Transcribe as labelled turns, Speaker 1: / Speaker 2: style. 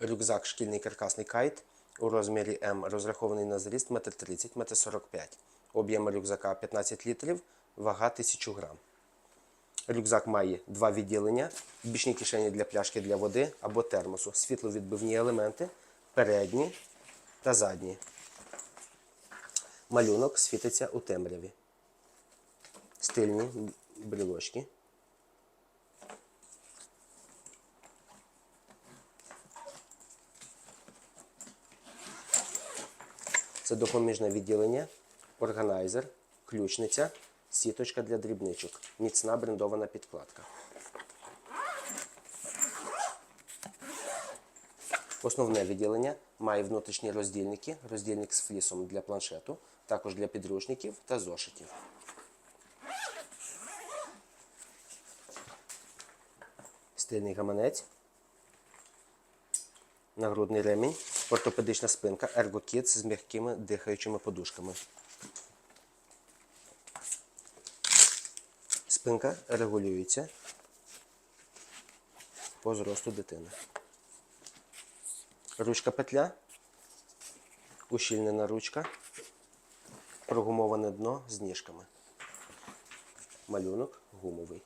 Speaker 1: Рюкзак шкільний каркасний кайт у розмірі М розрахований на зріст 1,30 м, 1,45 м. Об'єм рюкзака 15 літрів, вага 1000 грам. Рюкзак має два відділення, бічні кишені для пляшки для води або термосу, світловідбивні елементи, передні та задні. Малюнок світиться у темряві. Стильні брілочки. Це допоміжне відділення, органайзер, ключниця, сіточка для дрібничок, міцна брендована підкладка. Основне відділення має внутрішні роздільники, роздільник з флісом для планшету, також для підручників та зошитів. Стильний гаманець, нагрудний ремінь, ортопедична спинка, Kids з м'якими дихаючими подушками. Спинка регулюється по зросту дитини. Ручка петля, ущільнена ручка, прогумоване дно з ніжками. Малюнок гумовий.